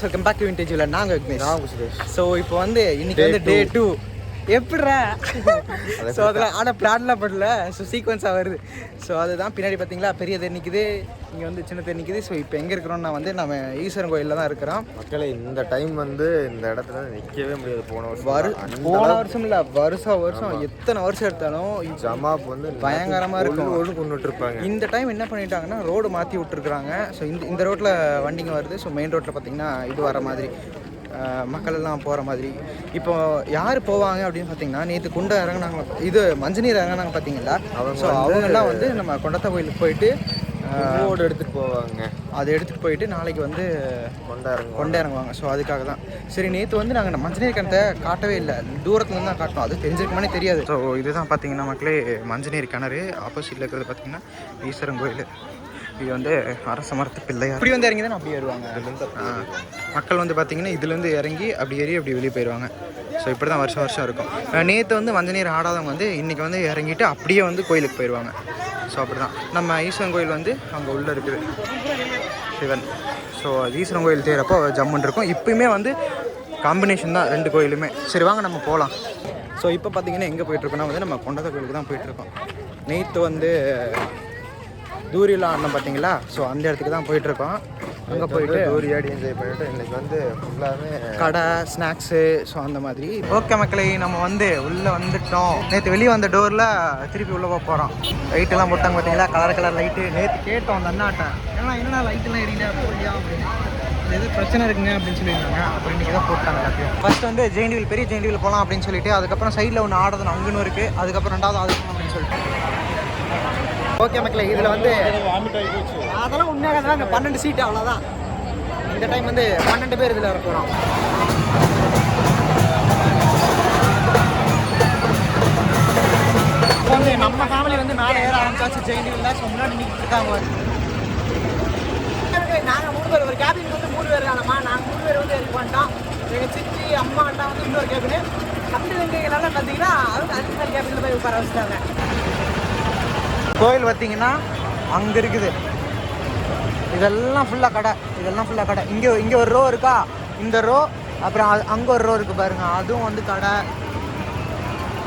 Guys welcome back vintage இல்லை நாங்கள் Vignesh so இப்போ வந்து இன்னைக்கு வந்து டே டூ எப்படிடா? ஸோ அதில் ஆனால் பிளான்லாம் பண்ணல ஸோ சீக்வன்ஸாக வருது. ஸோ அதுதான் பின்னாடி பார்த்தீங்களா? பெரிய தேர் நிற்குது இங்கே வந்து சின்ன தேர் நிற்குது ஸோ இப்போ எங்கே இருக்கிறோம்னா வந்து நம்ம ஈஸ்வரன் கோயிலில் தான் இருக்கிறோம். மக்களே இந்த டைம் வந்து இந்த இடத்துல நிற்கவே முடியாது. போன வருஷம் வரு போன வருஷம் இல்லை வருஷம் வருஷம் எத்தனை வருஷம் எடுத்தாலும் ஜமாப் வந்து பயங்கரமா இருக்கும். ஒன்று கொண்டுட்டு இருப்பாங்க இந்த டைம் என்ன பண்ணிட்டாங்கன்னா ரோடு மாற்றி விட்டுருக்குறாங்க. ஸோ இந்த இந்த ரோட்டில் வண்டிங்க வருது. ஸோ மெயின் ரோட்டில் பார்த்தீங்கன்னா இது வர மாதிரி. மக்கள் எல்லாம் போகிற மாதிரி. இப்போ யார் போவாங்க அப்படின்னு பார்த்தீங்கன்னா நேற்று குண்டை இறங்குனாங்க. இது மஞ்சநீர் இறங்குனாங்க பார்த்தீங்களா ஸோ அவங்கெல்லாம் வந்து நம்ம கொண்டத்த கோயிலுக்கு போயிட்டு அஹ், ரோடு எடுத்துட்டு போவாங்க. அதை எடுத்துகிட்டு போயிட்டு நாளைக்கு வந்து கொண்டாருங்க கொண்டு இறங்குவாங்க. ஸோ அதுக்காக தான். சரி நேற்று வந்து நாங்கள் மஞ்சநீர் கிணத்தை காட்டவே இல்லை. தூரத்துலேருந்து தான் காட்டோம் அது தெரிஞ்சிருக்குமானே தெரியாது. ஸோ இதுதான் பார்த்தீங்கன்னா மக்களே மஞ்சநீர் கிணறு. ஆப்போசிட்டில் இருக்கிறது பார்த்தீங்கன்னா ஈஸ்வரன் கோயில். இது வந்து அரச மரத்து பிள்ளையா இப்படி வந்து இறங்கி தான் அப்படியே வருவாங்க. மக்கள் வந்து பார்த்தீங்கன்னா இதுலேருந்து இறங்கி அப்படி ஏறி அப்படி வெளியே போயிடுவாங்க ஸோ இப்படி தான் வருஷம் வருஷம் இருக்கும். நேற்று வந்து மஞ்சநீர் ஆடாதவங்க வந்து இன்றைக்கி வந்து இறங்கிட்டு அப்படியே வந்து கோயிலுக்கு போயிடுவாங்க ஸோ அப்படி தான் நம்ம ஈஸ்வரன் கோயில் வந்து அங்கே உள்ளே இருக்குது. சிவன். ஸோ ஈஸ்வரன் கோயில் தேரப்போ ஜம்முன் இருக்கும். இப்பயுமே வந்து காம்பினேஷன் தான் ரெண்டு கோயிலுமே. சரி வாங்க நம்ம போகலாம் ஸோ இப்போ பார்த்தீங்கன்னா எங்கே போயிட்டுருக்கோம்னா வந்து நம்ம கொண்டத கோயிலுக்கு தான் போயிட்டுருக்கோம் நேற்று வந்து தூரியில் ஆடினோம் பார்த்தீங்களா? ஸோ அந்த இடத்துக்கு தான் போயிட்டுருக்கோம். அங்கே போயிட்டு டூரி ஆடி என்ஜாய் பண்ணிட்டு இன்னைக்கு வந்து ஃபுல்லாகவே கடை ஸ்நாக்ஸு ஸோ அந்த மாதிரி. ஓகே மக்களே நம்ம வந்து உள்ளே வந்துட்டோம். நேற்று வெளியே வந்த டோரில் திருப்பி உள்ளே போக போகிறோம் லைட்டெல்லாம் போட்டாங்க பார்த்தீங்களா? கலர் கலர் லைட்டு நேற்று கேட்டோம் அந்த அண்ணாட்ட. ஏன்னா என்னடா லைட்டெல்லாம் எரியல போலியா அப்படின்னு. எது பிரச்சனை இருக்குங்க அப்படின்னு சொல்லியிருந்தாங்க. அப்புறம் இன்றைக்கி தான் போட்டாங்க எல்லாத்தையும். ஃபர்ஸ்ட் வந்து ஜெயின்டிவில் பெரிய ஜெயின்டிவில் போகலாம் அப்படின்னு சொல்லிட்டு அதுக்கப்புறம் சைடில் ஒன்று ஆடுறது அங்கன்னு இருக்குது அதுக்கப்புறம் ரெண்டாவது அதுக்கும் அப்படின்னு சொல்லிட்டு. ஓகே மக்களே இதில் வந்து அதெல்லாம் உண்மையாக தான் பன்னெண்டு சீட்டு அவ்வளோதான் இந்த டைம் வந்து பன்னெண்டு பேர் இதில் இப்போ வந்து நம்ம ஃபேமிலி வந்து மேலே ஏற ஆரம்பிச்சாச்சு. ஜெயிண்டில் ஸோ முன்னாடி நிற்கிட்டு இருக்காங்க. நாங்கள் மூணு பேர் ஒரு கேபின் வந்து மூணு பேர் தானம்மா நாங்கள் மூணு பேர் வந்து எடுக்க மாட்டோம் எங்கள் சித்தி அம்மா அண்ணா வந்து இன்னொரு கேபின் அப்படி எங்கெல்லாம் பார்த்தீங்கன்னா அவங்க அஞ்சு கேபினில் போய் உட்கார வச்சுட்டாங்க. கோயில் பார்த்தீங்கன்னா அங்கே இருக்குது. இதெல்லாம் ஃபுல்லாக கடை. இதெல்லாம் ஃபுல்லாக கடை. இங்கே இங்கே ஒரு ரோ இருக்கா? இந்த ரோ அப்புறம் அது அங்கே ஒரு ரோ இருக்குது பாருங்க. அதுவும் வந்து கடை.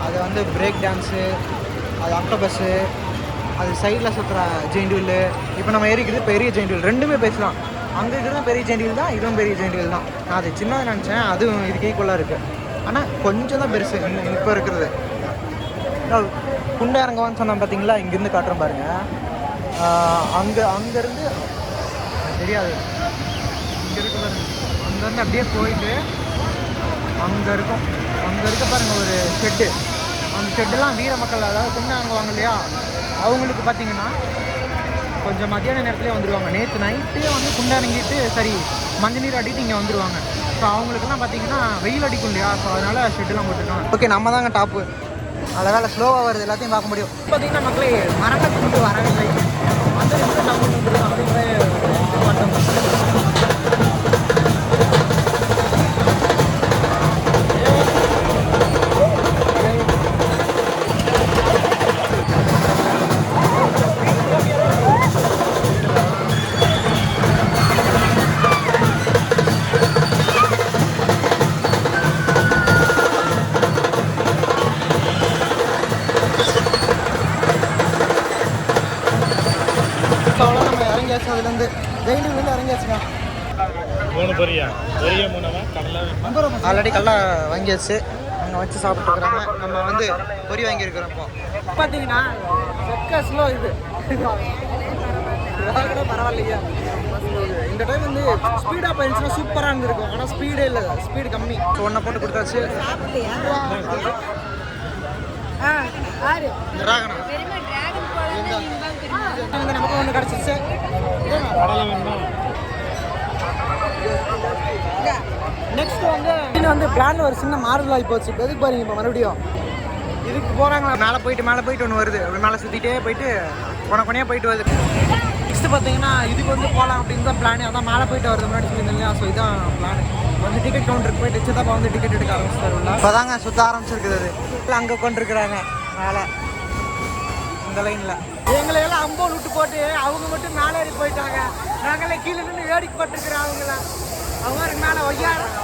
அது வந்து பிரேக் டான்ஸு அது அக்டோபஸ்ஸு அது சைடில் சுற்றுற ஜெயின்டிவில் இப்போ நம்ம ஏறிக்கிறது பெரிய ஜெயின்டிவில் ரெண்டுமே பேசலாம். அங்கே இருக்கிறது பெரிய ஜெயின்டிவில் தான் இதுவும் பெரிய ஜெயின்டிவில் தான். நான் அது சின்னதாக நினச்சேன் அதுவும் இதுக்கு ஈக்குவலாக இருக்குது ஆனால் கொஞ்சம் தான் பெருசு. இப்போ இருக்கிறது. குண்டை இறங்குவான்னு சொன்னோம் பார்த்தீங்களா இங்கேருந்து காட்டுறேன் பாருங்க. அங்கே அங்கேருந்து தெரியாது. இங்கே இருக்கு அங்கேருந்து அப்படியே போயிட்டு அங்கே இருக்கும். அங்கே இருக்க பாருங்கள் ஒரு ஷெட்டு அந்த ஷெட்டெல்லாம் வீர மக்கள் அதாவது குண்டை இறங்குவாங்க இல்லையா? அவங்களுக்கு பார்த்தீங்கன்னா கொஞ்சம் மத்தியான நேரத்துலேயே வந்துடுவாங்க நேற்று நைட்டே வந்து குண்டை இறங்கிட்டு சரி மஞ்சள் நீர் அடிட்டு இங்கே வந்துடுவாங்க ஸோ அவங்களுக்குலாம் பார்த்தீங்கன்னா வெயில் அடிக்கும் இல்லையா? ஸோ அதனால ஷெட்டுலாம் போட்டுருக்காங்க ஓகே நம்ம தாங்க டாப்பு அழகால ஸ்லோவாக வருது எல்லாத்தையும் பார்க்க முடியும். பார்த்தீங்கன்னா மக்களே மரங்கள் கொண்டு வரவில்லை அந்த இடத்துல நம்ம அப்படிங்கிற அதுலேருந்து ஜெயிலிருந்து இறங்கியாச்சுங்க. மூணு பொரியா? பெரிய மூணவா? கடலை ஆல்ரெடி கல்லா வாங்கியாச்சு. அங்கே வச்சு சாப்பிட்டுருக்குறாங்க நம்ம வந்து பொரி வாங்கியிருக்கிறோம் இப்போ. பார்த்தீங்கன்னா செக்கஸ்லோ இது. பரவாயில்லையா. இந்த டைம் வந்து ஸ்பீடாக போயிருந்துச்சுன்னா சூப்பராக இருந்திருக்கும். ஆனால் ஸ்பீடே இல்லை. ஸ்பீடு கம்மி. ஒன்றை போட்டு கொடுத்தாச்சு. நமக்கு ஒன்று கிடச்சிருச்சு. கடலை வேணுமா நெக்ஸ்ட் வந்து இது வந்து பிளான் ஒரு சின்ன மாறுதல் ஆகி போச்சு. எதுக்கு பாருங்க இப்போ மறுபடியும்? இதுக்கு போகிறாங்களா மேலே போயிட்டு மேலே போயிட்டு ஒன்று வருது. அப்படி மேலே சுற்றிட்டே போயிட்டு கொன கொனையாக போயிட்டு வருது. நெக்ஸ்ட் பார்த்தீங்கன்னா இதுக்கு வந்து போகலாம் அப்படின்னு தான் பிளான் அதான் மேலே போயிட்டு வருது முன்னாடி சொல்லியிருந்தேன் இல்லையா? ஸோ இதான் பிளான் வந்து டிக்கெட் கவுண்டருக்கு போயிட்டு சித்தப்பா வந்து டிக்கெட் எடுக்க ஆரம்பிச்சிட்டாருல இப்போ தாங்க சுற்ற ஆரம்பிச்சிருக்குது அங்கே கொண்டிருக்கிறாங்க மேலே. இந்த லைனில் எங்களை எல்லாம் அம்போல் விட்டு போட்டு அவங்க மட்டும் மேலே ஏறி போயிட்டாங்க. நாங்களே கீழே நின்று வேடிக்கை பட்டுருக்குறோம் அவங்களாம் அவங்க மேலே ஒய்யாரம்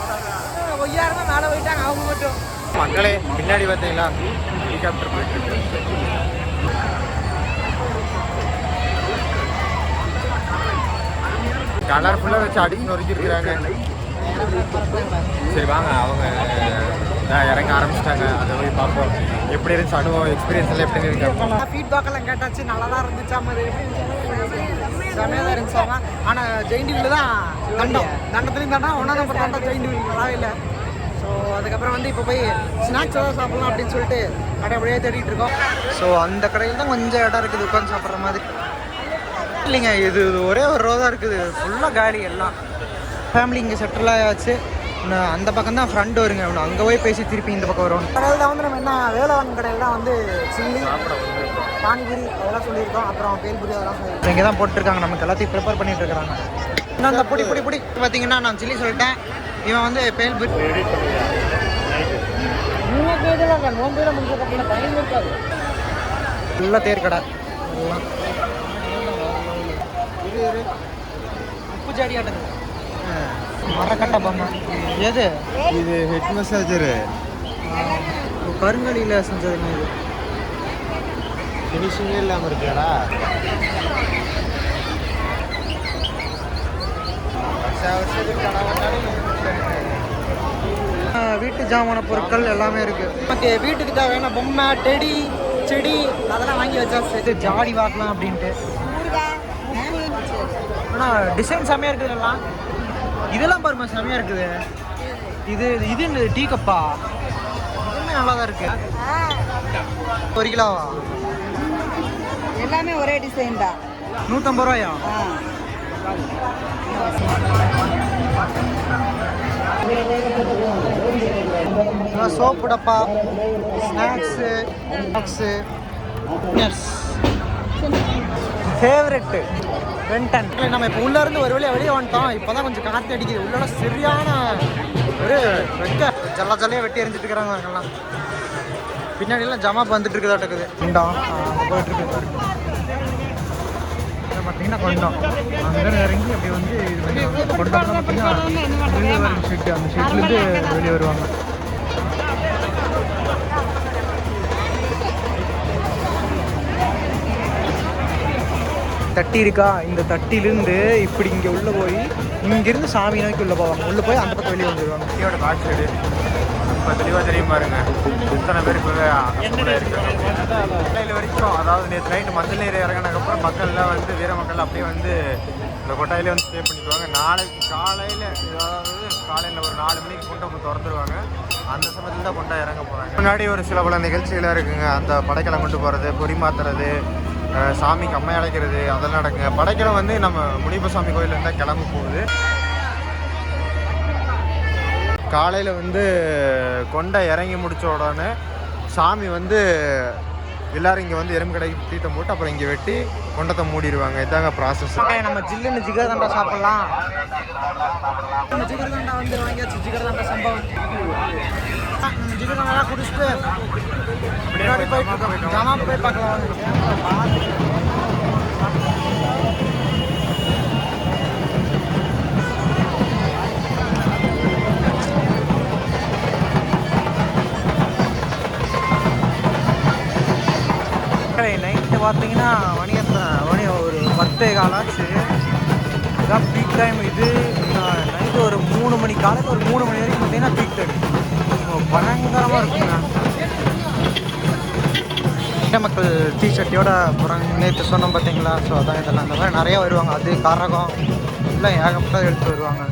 ஒய்யாரமா மேலே போயிட்டாங்க அவங்க மட்டும். மக்களே பின்னாடி பார்த்தீங்களா? ஹெலிகாப்டர் போயிட்டு கலர்ஃபுல்லாக வச்சு அடிச்சு நொறுக்கிருக்கிறாங்க சரி வாங்க அவங்க இறங்க ஆரம்பிச்சிட்டாங்க. அதை போய் பார்ப்போம். எப்படி இருந்துச்சு அனுபவம் எக்ஸ்பீரியன்ஸ் எல்லாம் எப்படி இருக்கு ஃபீட்பேக் எல்லாம் கேட்டாச்சு நல்லா தான் இருந்துச்சு மாதிரி செமையாக தான் இருந்துச்சாங்க ஆனால் ஜெயின் வீல் தான் தண்டம். தண்டத்துலையும் தண்டம் ஒன்றா நம்பர் தண்டம் ஜெயின் வீல் இல்லை. ஸோ அதுக்கப்புறம் வந்து இப்போ போய் ஸ்நாக்ஸ் ஏதாவது சாப்பிடலாம் அப்படின்னு சொல்லிட்டு கடை அப்படியே தேடிட்டு இருக்கோம். ஸோ அந்த கடையில் தான் கொஞ்சம் இடம் இருக்குது உட்காந்து சாப்பிட்ற மாதிரி. இல்லைங்க இது ஒரே ஒரு ரோ தான் இருக்குது. ஃபுல்லாக காலி எல்லாம். ஃபேமிலி இங்கே செட்டில் ஆயாச்சு. அந்த பக்கம் தான் ஃப்ரெண்ட் வருங்க. இன்னும் அங்கே போய் பேசி திருப்பி இந்த பக்கம் வரும் கடையில் தான் வந்து நம்ம என்ன வேலவன் கடையில் தான் வந்து சில்லி பானிபூரி அதெல்லாம் சொல்லியிருக்கோம். அப்புறம் பேல்பூரி அதெல்லாம் சொல்லியிருக்கோம். இங்கே தான் போட்டுருக்காங்க. நமக்கு எல்லாத்தையும் ப்ரிப்பேர் பண்ணிட்டு இருக்காங்க இன்னும் அந்த பொடி பொடி பொடி. பார்த்தீங்கன்னா நான் சில்லி சொல்லிட்டேன். இவன் வந்து பேல்பூரி. ஃபுல்லாக தேர் கடை. எல்லாம் உப்பு ஜாடி ஆட்டது. மரக்கட்டை பொம்மை. எது? இது ஹெட் மசாஜரு கருங்கலியில் செஞ்சதுங்க இது? ஃபினிஷிங்கே இல்லாமல் இருக்காடா வீட்டு ஜாமான பொருட்கள் எல்லாமே இருக்கு. நமக்கு வீட்டுக்கு தேவையான பொம்மை டெடி செடி அதெல்லாம் வாங்கி வச்சா இது ஜாடி வாக்கலாம் அப்படின்ட்டு. ஆனால் டிசைன் செம்மையாக இருக்குது எல்லாம் இதெல்லாம் பாருமா செம்மையாக இருக்குது. இது இது என்ன டீ கப்பா? இதுவுமே நல்லா தான் இருக்கு. ஒரு கிலோவா எல்லாமே ஒரே டிசைன் தான். நூற்றம்பது ரூபாயா. சோப்பு டப்பா ஸ்நாக்ஸு பாக்ஸு ஃபேவரெட்டு வெண்டன் நம்ம இப்போ உள்ளேருந்து ஒரு வழியாக வெளியே வந்துட்டோம். இப்போ தான் கொஞ்சம் காற்று அடிக்குது. உள்ள சரியான ஒரு வெக்க. ஜல்லா ஜல்லையாக வெட்டி எரிஞ்சிட்டு இருக்கிறாங்க அவங்கெல்லாம் பின்னாடிலாம் ஜமாப் வந்துட்டு இருக்குதா இருக்குது குண்டம். போயிட்டு இருக்கு பார்த்தீங்கன்னா கொண்டோம். அங்கே இறங்கி அப்படி வந்து இது பண்ணி கொண்டோம்னா பார்த்தீங்கன்னா வெளியே வரும் ஷெட்டு அந்த ஷீட்லேருந்து வெளியே வருவாங்க. தட்டி இருக்கா இந்த தட்டிலிருந்து இப்படி இங்கே உள்ளே போய் இங்கேருந்து சாமி நோக்கி உள்ளே போவாங்க. உள்ளே போய் அந்த பக்கம் வெளியே வந்துடுவாங்க பேக் சைடு இப்போ தெளிவாக தெரியும் பாருங்க. இத்தனை பேர் இப்போ காலையில் வரைக்கும் அதாவது நேற்று நைட்டு மஞ்சள் நீர் இறங்கினதுக்கப்புறம் மக்கள்லாம் வந்து வீர மக்கள் அப்படியே வந்து இந்த கொட்டாயிலே வந்து ஸ்டே பண்ணிக்குவாங்க. நாளைக்கு காலையில் அதாவது காலையில் ஒரு நாலு மணிக்கு கொண்டு வந்து திறந்துருவாங்க. அந்த சமயத்தில் தான் கொண்டா இறங்க போகிறாங்க முன்னாடி ஒரு சில பல நிகழ்ச்சிகளாக இருக்குங்க. அந்த படைக்கலம் கொண்டு போகிறது பொறி மாத்துறது சாமி சாமிக்கு அம்மை அழைக்கிறது அதெல்லாம் நடக்குங்க. படைக்கலம் வந்து நம்ம முனிப்பசாமி கோயிலேருந்து தான் கிளம்ப போகுது. காலையில் வந்து கொண்டை இறங்கி முடிச்ச உடனே சாமி வந்து எல்லாரும் இங்கே வந்து எறும்பு கடைக்கு தீட்டம் போட்டு அப்புறம் இங்கே வெட்டி கொண்டத்தை மூடிடுவாங்க. இதாங்க ப்ராசஸ் நம்ம ஜில்லுன்னு ஜிகர்தண்டா சாப்பிடலாம். நம்ம ஜிகர்தண்டா வந்து வாங்கியாச்சு. ஜிகர்தண்டா சம்பவம். ஜிகர்தண்டா குடிச்சிட்டு முன்னாடி போய் பார்க்கலாம் நைட்டு பார்த்தீங்கன்னா வணிகத்தை வணிகம் மணி ஒரு பத்தே காலாச்சு இதான் பீக் டைம் இது. நைட்டு ஒரு மூணு மணி காலையில் ஒரு மூணு மணி வரைக்கும் பார்த்தீங்கன்னா பீக் டைம் பயங்கரமாக இருக்குங்க. மக்கள் டீ ஷர்ட்டியோட அப்புறம் நேற்று சொன்னோம் பார்த்தீங்களா ஸோ அதான் இதெல்லாம். இந்த மாதிரி நிறைய வருவாங்க. அது கரகம் எல்லாம் ஏகப்பட்ட எடுத்து வருவாங்க.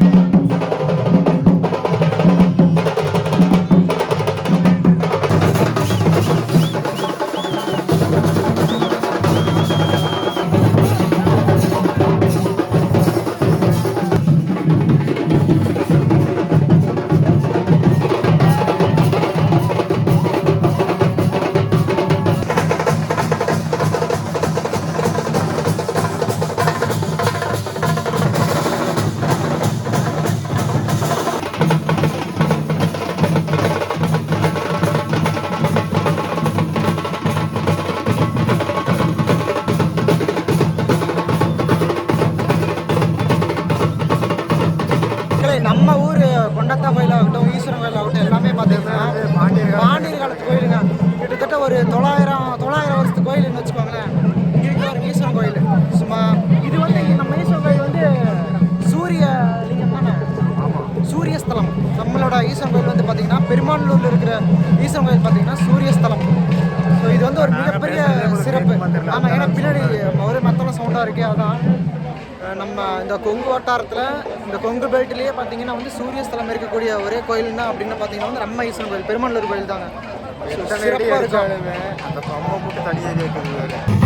கிட்டத்தட்ட ஒரு தொள்ளாயிரம் தொள்ளாயிரம் வருஷத்து கோயில்னு வச்சுக்கோங்களேன். இங்கே ஒரு மீஸ்வரன் கோயில். சும்மா இது வந்து நம்ம மீஸ்வரன் கோயில் வந்து சூரிய லிங்கம் தானே? சூரியஸ்தலம். நம்மளோட ஈஸ்வரன் கோயில் வந்து பார்த்திங்கன்னா பெருமானூரில் இருக்கிற ஈசன் கோயில் பார்த்தீங்கன்னா சூரியஸ்தலம். ஸோ இது வந்து ஒரு மிகப்பெரிய சிறப்பு. ஆமாம் ஏன்னா பின்னாடி ஒரு மற்றவங்க சவுண்டாக இருக்கே அதான். நம்ம இந்த கொங்கு வட்டாரத்தில் இந்த கொங்கு பெல்ட்லேயே பார்த்தீங்கன்னா வந்து சூரியஸ்தலம் இருக்கக்கூடிய ஒரே கோயில் தான் அப்படின்னு பார்த்தீங்கன்னா வந்து நம்ம ஈஸ்வரன் கோயில் பெருமாளூர் கோயில் தாங்க. சில்லறை எடுக்க அந்த தொம்மை போட்டு தனியாக கேட்குது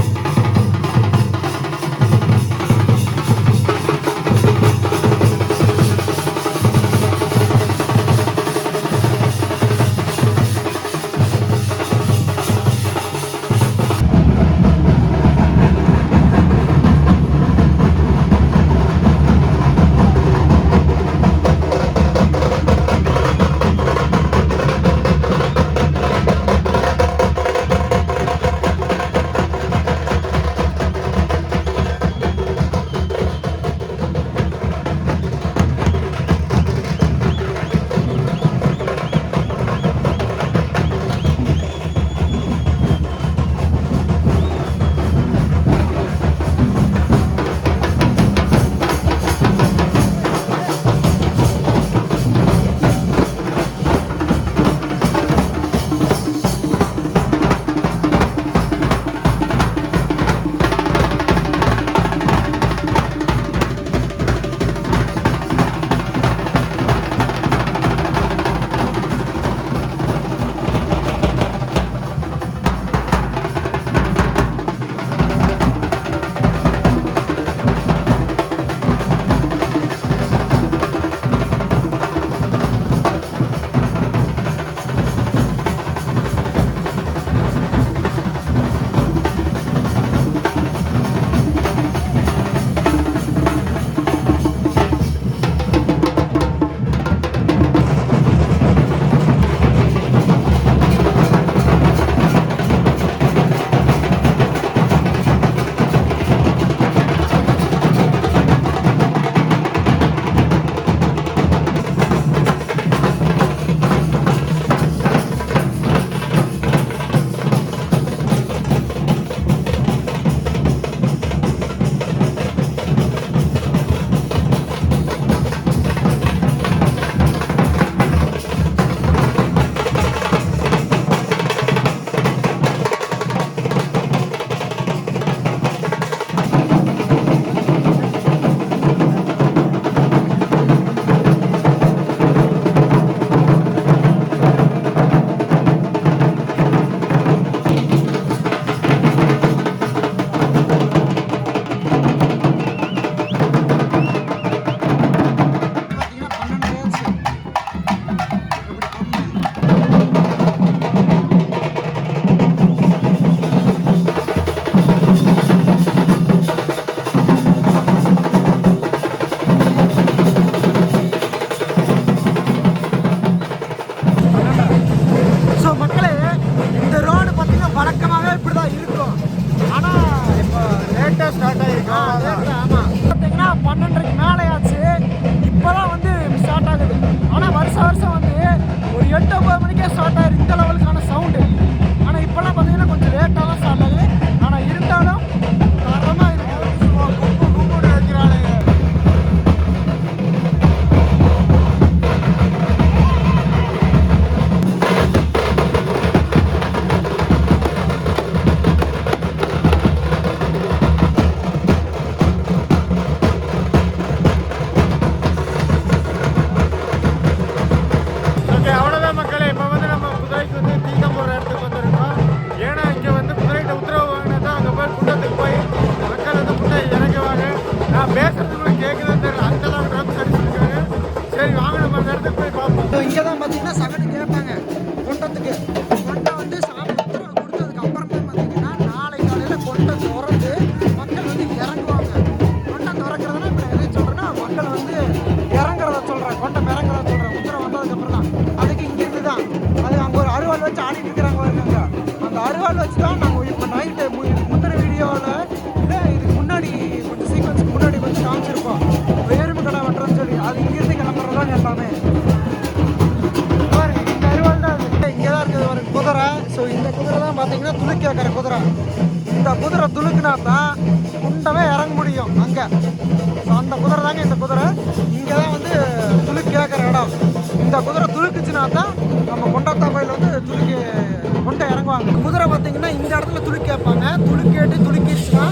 துளி கேட்பாங்க. துளி கேட்டு துளுக்கிடுச்சுன்னா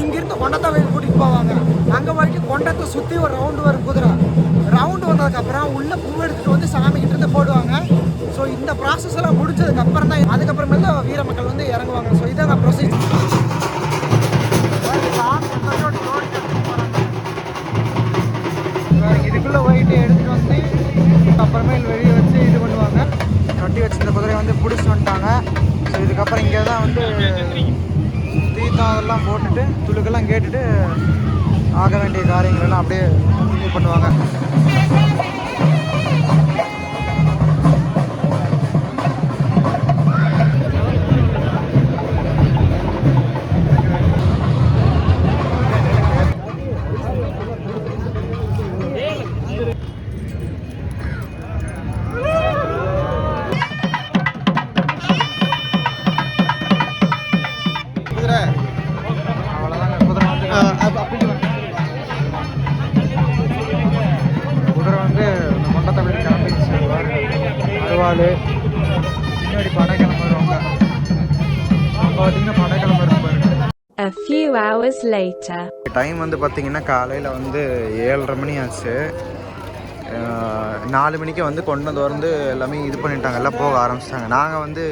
இங்கிருந்து கொண்டத்தை வயல் கூட்டிகிட்டு போவாங்க. அங்கே வரைக்கும் கொண்டத்தை சுற்றி ஒரு ரவுண்டு வரும் குதிரை. ரவுண்டு வந்ததுக்கப்புறம் உள்ள பூ எடுத்துகிட்டு வந்து சாமி கிட்ட இருந்து போடுவாங்க. ஸோ இந்த ப்ராசஸ் எல்லாம் முடிச்சதுக்கு அப்புறம் தான் அதுக்கப்புறமேல தான் வீர மக்கள் வந்து இறங்குவாங்க. ஸோ இதான் ப்ரொசீஜர் இதுக்குள்ளே போயிட்டு எடுத்துகிட்டு வந்து அப்புறமேல் வெளியே வச்சு இது பண்ணுவாங்க. கட்டி வச்சிருந்த குதிரையை வந்து பிடிச்சிட்டு வந்துட்டாங்க. இதுக்கப்புறம் இங்கே தான் வந்து தீர்த்தம் அதெல்லாம் போட்டுட்டு துளுக்கெல்லாம் கேட்டுட்டு ஆக வேண்டிய காரியங்கள் எல்லாம் அப்படியே இது பண்ணுவாங்க. Hours later. டைம் வந்து பார்த்தீங்கன்னா காலையில் வந்து ஏழரை மணி ஆச்சு. நாலு மணிக்கு வந்து கொண்டு வந்து திறந்து எல்லாமே இது பண்ணிட்டாங்க. எல்லாம் போக ஆரம்பிச்சிட்டாங்க. நாங்கள் வந்து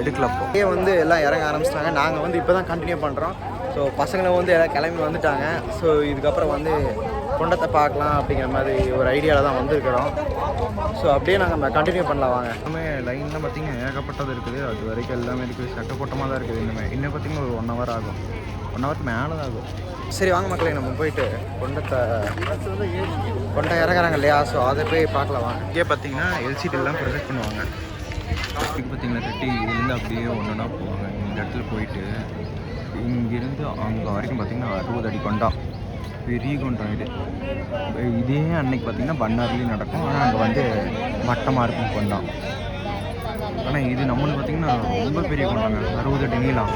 எடுக்கல அப்போ. அப்படியே வந்து எல்லாம் இறங்க ஆரம்பிச்சிட்டாங்க. நாங்கள் வந்து இப்போ தான் கண்டினியூ பண்ணுறோம் ஸோ பசங்களை வந்து எல்லாம் கிளம்பி வந்துட்டாங்க. ஸோ இதுக்கப்புறம் வந்து கொண்டத்தை பார்க்கலாம் அப்படிங்கிற மாதிரி ஒரு ஐடியாவில் தான் வந்திருக்கிறோம். ஸோ அப்படியே நாங்கள் கண்டினியூ பண்ணலாம் வாங்க. எல்லாமே லைனில் பார்த்தீங்கன்னா ஏகப்பட்டது இருக்குது. அது வரைக்கும் எல்லாமே இருக்குது. சட்டப்பட்டமாக தான் இருக்குது இன்னுமே. இன்னும் பார்த்தீங்கன்னா ஒரு ஒன் ஹவர் ஆகும். ஒன் ஹவருக்கு மேலே தான் ஆகும். சரி வாங்க மக்களே நம்ம போயிட்டு கொண்டத்தை கொண்டை இறங்குறாங்க இல்லையா? ஸோ அதை போய் பார்க்கலாம் வாங்க. இங்கே பார்த்தீங்கன்னா எல்சிடிலாம் ப்ரொஜெக்ட் பண்ணுவாங்க. இதுக்கு பார்த்தீங்கன்னா கட்டி இதுலேருந்து அப்படியே ஒன்றுனா போவாங்க. இந்த இடத்துல போயிட்டு இங்கிருந்து அங்கே வரைக்கும் பார்த்தீங்கன்னா அறுபது அடி கொண்டா. பெரிய குண்டம் இது இதே அன்னைக்கு பார்த்தீங்கன்னா பண்ணார்லேயும் நடக்கும். ஆனால் அங்கே வந்து மட்டமாக இருக்கும் கொண்டா ஆனால் இது நம்மளுக்கு பார்த்தீங்கன்னா ரொம்ப பெரிய கொண்டாங்க அறுபது அடி நீளம்.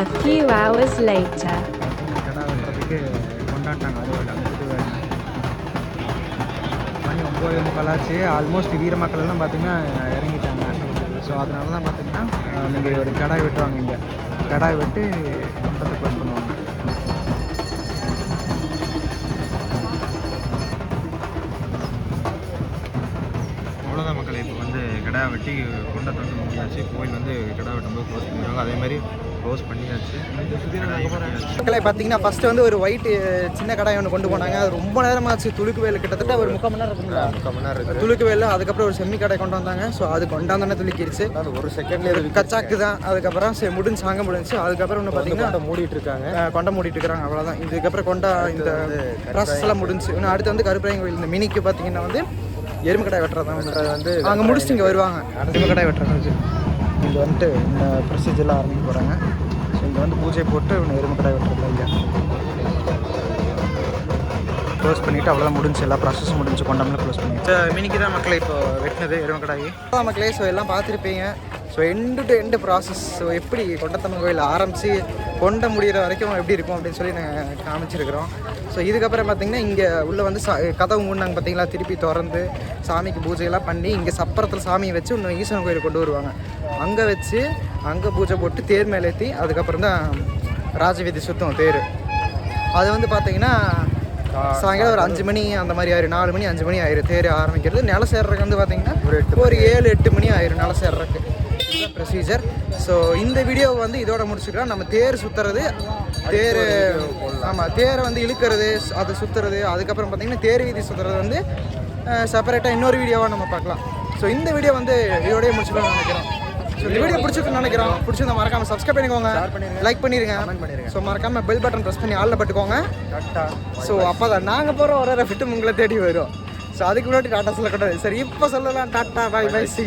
A few hours later. கடை மணி ஒம்பது முக்காலாச்சு. ஆல்மோஸ்ட் வீர மக்கள் எல்லாம் பார்த்தீங்கன்னா இறங்கிட்டாங்க. ஸோ அதனால தான் பார்த்தீங்கன்னா நீங்கள் ஒரு கடாய் வெட்டுவாங்க இங்கே கடாய் வெட்டு வந்து முடியாச்சு கோயில் வந்து கிடா வெட்டும்போது க்ளோஸ் பண்ணிடுவாங்க. அதே மாதிரி க்ளோஸ் பண்ணியாச்சு. மக்களை பார்த்தீங்கன்னா ஃபஸ்ட்டு வந்து ஒரு ஒயிட் சின்ன கடாய் ஒன்று கொண்டு போனாங்க. அது ரொம்ப நேரமாச்சு துளுக்கு வேல் கிட்டத்தட்ட ஒரு முக்கால் மணி நேரம் இருக்குங்களா? முக்கால் மணி நேரம் இருக்குது துளுக்கு வேல் அதுக்கப்புறம் ஒரு செம்மி கடை கொண்டு வந்தாங்க. ஸோ அது கொண்டாந்தோன்னே துளுக்கிடுச்சு அது ஒரு செகண்ட்லேயே இது கச்சாக்கு தான். அதுக்கப்புறம் சரி முடிஞ்சு சாங்க முடிஞ்சு அதுக்கப்புறம் ஒன்று பார்த்தீங்கன்னா மூடிட்டு இருக்காங்க. கொண்டை மூடிட்டு இருக்கிறாங்க. அவ்வளோதான் இதுக்கப்புறம் கொண்டா இந்த ப்ராசஸ் எல்லாம் முடிஞ்சு இன்னும் அடுத்து வந்து கருப்பராயன் கோயில். இந்த மினிக்கு பார்த்தீங்கன்னா வந்து எருமை கடை வெட்டுறதான் வந்து வந்து அங்கே முடிச்சுட்டு இங்கே வருவாங்க. எருமை கடை வெட்டுறது இங்கே வந்துட்டு இந்த ப்ரொசீஜர்லாம் ஆரம்பிக்க போகிறாங்க ஸோ இங்கே வந்து பூஜை போட்டு இவனை எருமக்கடாய் வெட்டுறது ஐயா க்ளோஸ் பண்ணிவிட்டு அவ்வளோதான் முடிஞ்சு எல்லா ப்ராசஸும் முடிஞ்சு கொண்டாமல் க்ளோஸ் பண்ணி மினிக்கு தான் மக்களை இப்போ வெட்டினது எருமக்கடாயி அதான் மக்களே ஸோ எல்லாம் பார்த்துருப்பீங்க. So end to end process so எப்படி கொண்டத்தம்மன் கோயில் ஆரம்பித்து கொண்ட முடிகிற வரைக்கும் எப்படி இருக்கும் அப்படின்னு சொல்லி நாங்கள் காமிச்சிருக்கிறோம். ஸோ இதுக்கப்புறம் பார்த்தீங்கன்னா இங்கே உள்ளே வந்து சா கதவு மூடினாங்க பார்த்தீங்களா? திருப்பி திறந்து சாமிக்கு பூஜையெல்லாம் பண்ணி இங்கே சப்பரத்தில் சாமியை வச்சு இன்னும் ஈஸ்வரன் கோயில் கொண்டு வருவாங்க. அங்கே வச்சு அங்கே பூஜை போட்டு தேர் மேலே ஏற்றி அதுக்கப்புறம் தான் ராஜவீதி சுத்தம் தேர். அது வந்து பார்த்தீங்கன்னா சாயங்காலம் ஒரு அஞ்சு மணி அந்த மாதிரி ஆயிரும். நாலு மணி அஞ்சு மணி ஆயிரும். தேர் ஆரம்பிக்கிறது. நில சேர்றதுக்கு வந்து பார்த்தீங்கன்னா ஒரு எட்டு ஒரு ஏழு எட்டு மணி ஆயிரும் நில சேர்றதுக்கு. இதுதான் ப்ரொசீஜர் ஸோ இந்த வீடியோ வந்து இதோட முடிச்சுக்கலாம். நம்ம தேர் சுற்றுறது தேர் ஆமாம் தேரை வந்து இழுக்கிறது அதை சுற்றுறது அதுக்கப்புறம் பார்த்தீங்கன்னா தேர் வீதி சுற்றுறது வந்து செப்பரேட்டாக இன்னொரு வீடியோவாக நம்ம பார்க்கலாம். ஸோ இந்த வீடியோ வந்து இதோடய முடிச்சுக்கலாம்னு நினைக்கிறோம். ஸோ இந்த வீடியோ பிடிச்சிருக்குன்னு நினைக்கிறோம். பிடிச்சிருந்தா மறக்காம சப்ஸ்கிரைப் பண்ணிக்கோங்க. லைக் பண்ணிருங்க. ஸோ மறக்காம பெல் பட்டன் ப்ரெஸ் பண்ணி ஆளில் பட்டுக்கோங்க. ஸோ அப்போ தான் நாங்கள் போகிற ஒரு ஒரு ஃபிட்டு உங்களை தேடி வரும். ஸோ அதுக்கு முன்னாடி டாட்டா சொல்லக்கூடாது. சரி இப்போ சொல்லலாம். Tata bye by C